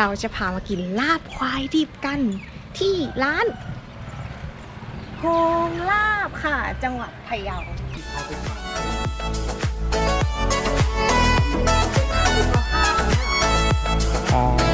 เราจะพามากินลาบควายดิบกัน ที่ร้านโฮงลาบค่ะ จังหวัดพะเยาอ๋อ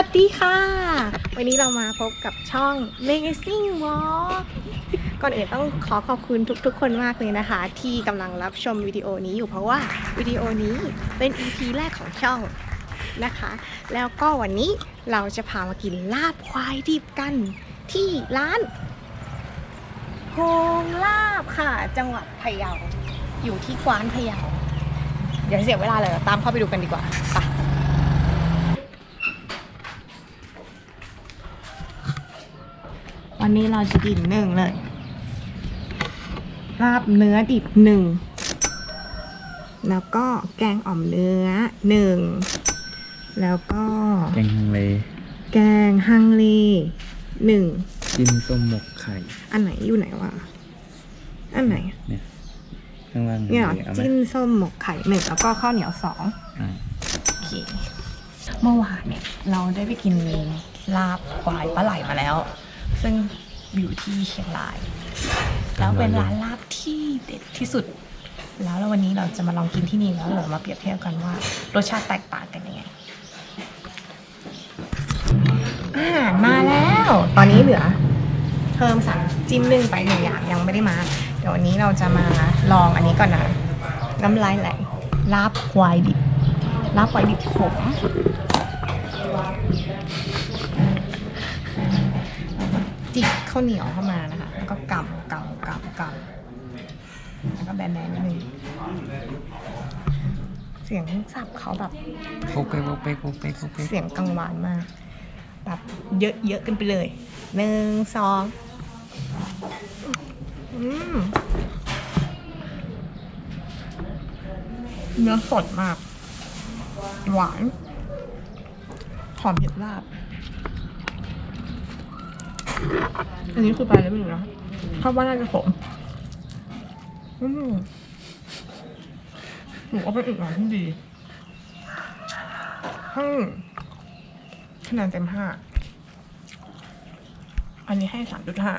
วัสดีค่ะ วันนี้เรามาพบกับช่อง Magazine Walk ก่อนอื่นต้องขอขอบคุณทุกๆ คนมากเลยนะคะ ที่กำลังรับชมวิดีโอนี้อยู่เพราะว่าวิดีโอนี้เป็น EP แรกของช่องนะคะ แล้วก็วันนี้เราจะพามากินลาบควายดิบกันที่ร้านโฮงลาบค่ะ จังหวัดพะเยาอยู่ที่กวานพะเยาเดี๋ยวเสียเวลาเลยตามเข้าไปดูกันดีกว่าไป วันนี้เราจะกินหนึ่งเลย ลาบเนื้อดิบหนึ่ง แล้วก็แกงอ่อมเนื้อหนึ่ง แล้วก็แกงฮังเล แกงฮังเลหนึ่งจิ้มส้มหมกไข่ อันไหนอยู่ไหนวะ อันไหน เนี่ยข้างล่างเนี่ยเหรอเอาไหมจิ้มส้มหมกไข่หนึ่งแล้วก็ข้าวเหนียวสอง อ่าโอเคเมื่อวานเนี่ยเราได้ไปกินลาบควายปลาไหลมาแล้ว ซึ่งอยู่ที่เชียงราย แล้วเป็นร้านลาบที่เด็ดที่สุด แล้วแล้ววันนี้เราจะมาลองกินที่นี่แล้วเรามาเปรียบเทียบกันว่ารสชาติแตกต่างกันยังไงอาหารมาแล้ว ตอนนี้เหลือเพิ่มสั่งจิ้มนึ่งไปหนึ่งอย่างยังไม่ได้มา เดี๋ยววันนี้เราจะมาลองอันนี้ก่อนนะน้ำลายไหลลาบควายดิบลาบควายดิบขม จิกข้าวเหนียวเข้ามานะคะ แล้วก็กำกำกำกำแล้วก็แบนๆนิดนึงเสียงสับเขาแบบโป๊กเป๊กโป๊กเป๊กโป๊กเป๊กโป๊กเป๊กเสียงกังวานมาก แบบเยอะเยอะๆกันไปเลยหนึ่งสองอืมเนื้อสดมาก หวาน หอมเห็ดลาบ อันนี้คือไปแล้วไม่รู้นะคาดว่าน่าจะขมอืมหนูเอาไปอีกหน่อยที่ดีให้คะแนนเต็มห้า อันนี้ให้สามจุดห้า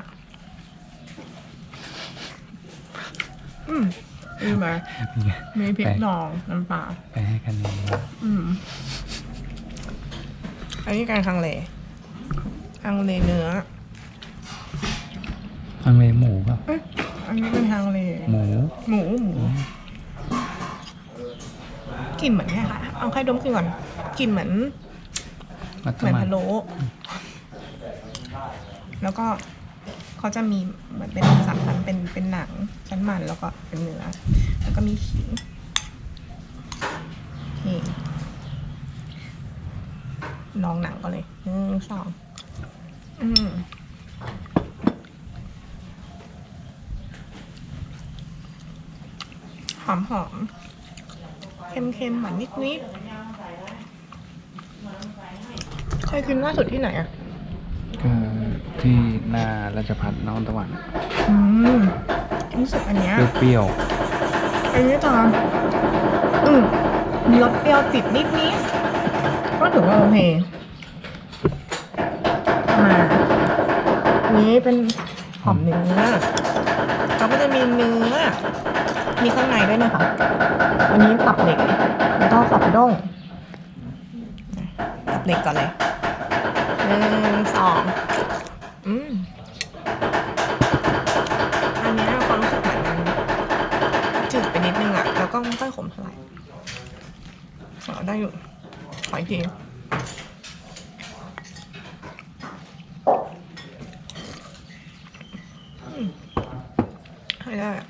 อืมดีไหมนี่ไงมีพริกไปดองน้ำปลาไปให้คะแนนอืม อันนี้การคังเลคังเลเนื้อ ฮังเลหมูเปล่ะเอ้ยอันนี้เป็นคังเลหมูหมูหมูกลิ่นเหมือนแค่ค่ะเอาแค่ดมกลิ่นก่อนกลิ่นเหมือนมัสเหมือนมั่นพะโล้แล้วก็เขาจะมีเหมือนเป็นสามชั้นเป็นเป็นหนังชั้นมันแล้วก็เป็นเนื้อแล้วก็มีขิงนี่ลองหนังก็เลยหนึ่งสองอืม อมหอมเค็มเค็มๆหวานนิดนิดๆเคยกินล่าสุดที่ไหนอะก็ที่หน้าราชพัฒน้องตะวันอืมรู้สึกอันเนี้ยเปรี้ยวอันนี้จะอืมมีรสเปรี้ยวติดนิดนิดก็ถือว่าโอเคมาอันนี้เป็นหอมเนื้อเขาก็จะมีเนื้อ มีข้างในด้วยนะคะอันนี้ตับเหล็ก แล้วก็สับด้งตับเหล็กก่อนเลยหนึ่งสองอืมอันนี้ความรู้สึกเหมือนมันจืดไปนิดนึงอะแล้วก็ไม่ค่อยขมเท่าไหร่เอาได้อยู่ขออีกทีอืมให้ได้อะ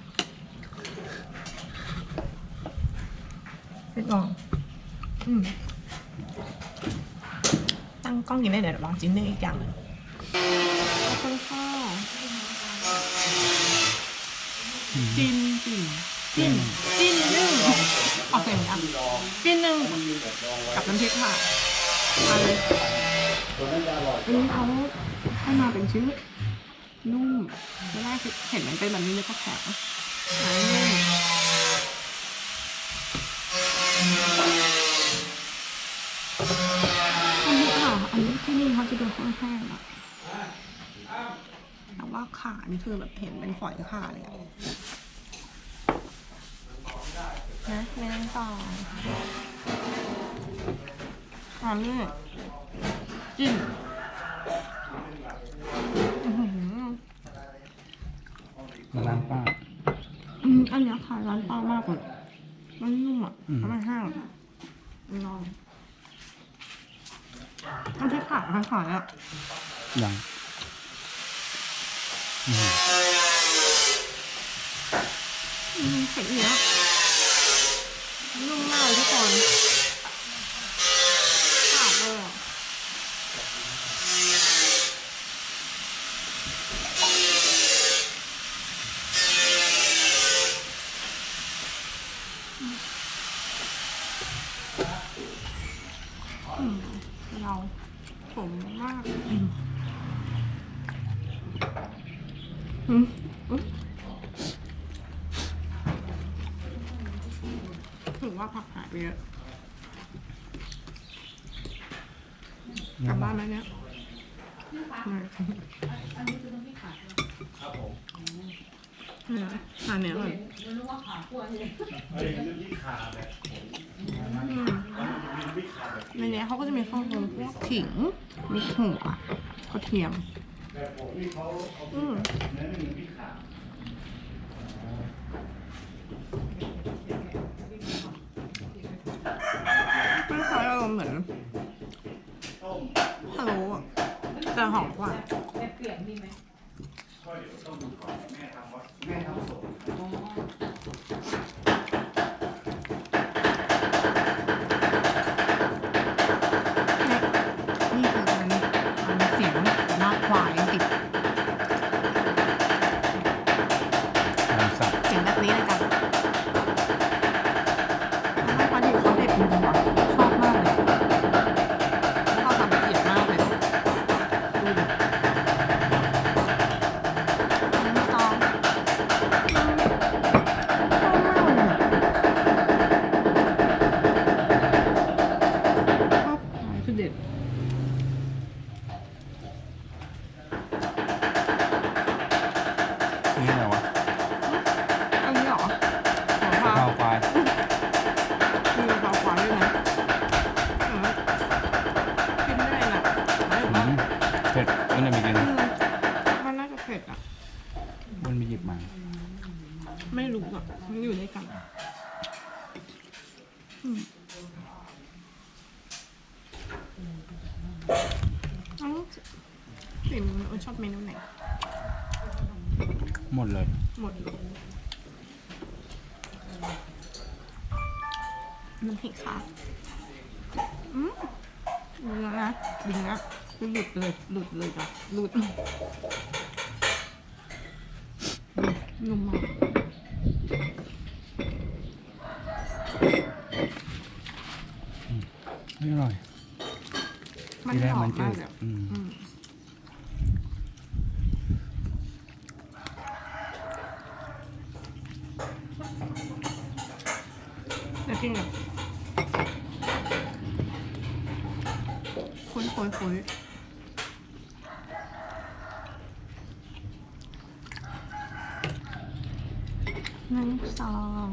พี่ลองอืมตั้งกล้องกินได้เดี๋ยวลองจิ้นเนื้ออีกอย่างหนึ่งขอบคุณค่ะๆจิ้นจิ้นจิ้นจิ้นนึ่งกับน้ำพริกค่ะมาเลยอันนี้เขาให้มาเป็นชิ้นนุ่มตอนแรกเห็นมันเป็นแบบนี้เลยก็แข็งอ่านุ่มอันนี้ค่ะ อันนี้ที่นี่เขาจะดูค่อนข้างอะแต่ว่า ขานี่คือแบบเห็นเป็นฝอยขาเลยอะนะแม่งต่ออันนี้จิ้มอื้อหือมาร้านป้า อืมอันเนี้ยขายร้านป้ามากเลยมันนุ่มอะอืมแล้วมันแห้งลองอันที่ขายขายขายอะ ยัง อืมอืมเผ็ดเนี้ยนุ่มมากทุกคนขาดเลยอะเราผมมากอืมอืมอืม ถือว่าผักหายไปเยอะกลับบ้านไหมเนี่ยไม่เนี่ยอันเนี้ยก่อนอืมในเนี้ยเขาก็จะมีข้าวโพดพวกขิงมีหัวกระเทียม อืมคล้ายๆอารมณ์เหมือนฮัลโหลอะแต่หอมกว่านี่ เผ็ดมันจะมีกินมันน่าจะเผ็ดอะ มันมีหยิบมา ไม่รู้อะมันอยู่ด้วยกันอืมเอ้าสิมชอบเมนูไหน หมดเลย หมดเลยมันเผ็ดค่ะ อืมเนื้อนะดึงนะ คือหลุดเลยหลุดเลยจ้ะหลุดอืมนุ่มมากไม่อร่อยมันทีแรกหอมัมนจืมาดกเลยอะอืมอืมแล้วกินกับคุยคุ ยคุยหนึ่งสอง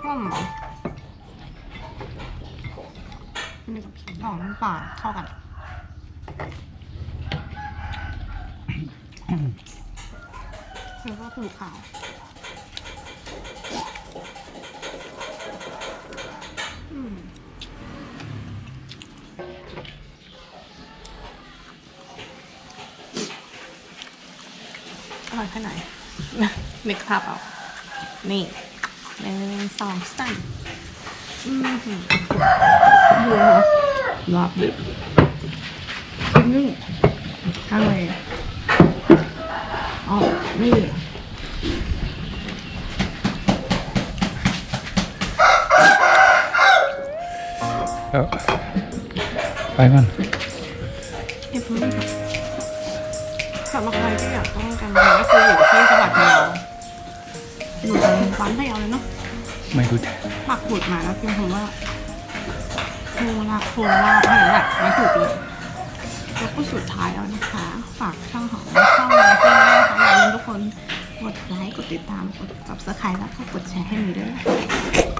หอมหรอนี่กับพริกทองน้ำปลาเข้ากันแล้วก็ถูขาวอืมอร่อยแค่ไหนนึกภาพเอา นี่หนึ่งสองสามอืมหืมดูนะคะรอบดิบกินนึ่ข้างเลยอ๋อนี่ไปก่อน รงร้านพะเยาเลยเนาะไม่รู้จักปักหมุดมาแล้วพิมพ์คำว่าโคราชโคราชอะไรแหละไม่ถูกเลยแล้วก็สุดท้ายแล้วนะคะ ฝากช่องของช่องเราเพื่อนด้วยนะคะอย่าลืมทุกคนกดไลค์กดติดตามกด subscribe แล้วก็กดแชร์ให้มีด้วยนะคะ